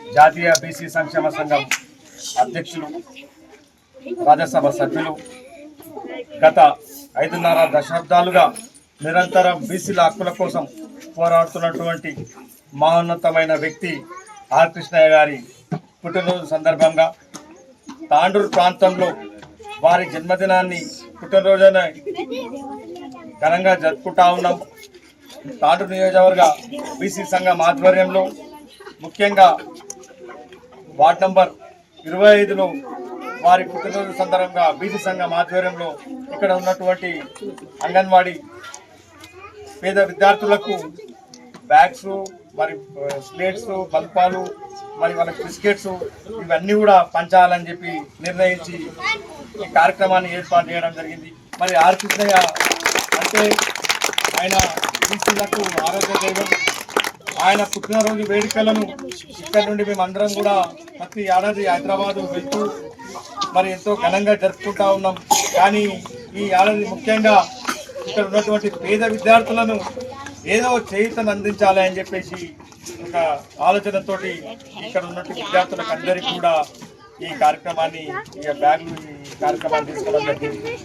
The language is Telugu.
జాతీయ బీసీ సంక్షేమ సంఘం అధ్యక్షులు రాజ్యసభ సభ్యులు గత ఐదున్నర దశాబ్దాలుగా నిరంతరం బీసీల హక్కుల కోసం పోరాడుతున్నటువంటి మహోన్నతమైన వ్యక్తి ఆర్ కృష్ణయ్య గారి పుట్టినరోజు సందర్భంగా తాండూరు ప్రాంతంలో వారి జన్మదినాన్ని పుట్టినరోజున ఘనంగా జరుపుకుంటా ఉన్నాం. తాండూరు నియోజకవర్గ బీసీ సంఘం ఆధ్వర్యంలో ముఖ్యంగా వార్డ్ నంబర్ ఇరవై ఐదులో వారి పుట్టినరోజు సందర్భంగా బీసీ సంఘం ఆధ్వర్యంలో ఇక్కడ ఉన్నటువంటి అంగన్వాడీ పేద విద్యార్థులకు బ్యాగ్స్ మరి స్లేట్స్ బల్పాలు మరి వాళ్ళకి బిస్కెట్స్ ఇవన్నీ కూడా పంచాలని చెప్పి నిర్ణయించి ఈ కార్యక్రమాన్ని ఏర్పాటు చేయడం జరిగింది. మరి ఆర్ కృష్ణయ్య అంటే ఆయన బీసీలకు ఆరోగ్య దైవం. ఆయన పుట్టినరోజు వేడుకలను ఇక్కడ నుండి మేము అందరం కూడా ప్రతి ఏడాది హైదరాబాద్ వెళ్తూ మరి ఎంతో ఘనంగా జరుపుకుంటా ఉన్నాం. కానీ ఈ ఏడాది ముఖ్యంగా ఇక్కడ ఉన్నటువంటి పేద విద్యార్థులను ఏదో చేయుతను అందించాలి అని చెప్పేసి ఒక ఆలోచనతోటి ఇక్కడ ఉన్నటువంటి విద్యార్థులకు అందరికీ కూడా ఈ కార్యక్రమాన్ని ఈ బ్యాగులు ఈ కార్యక్రమాన్ని తీసుకోవడం జరిగింది.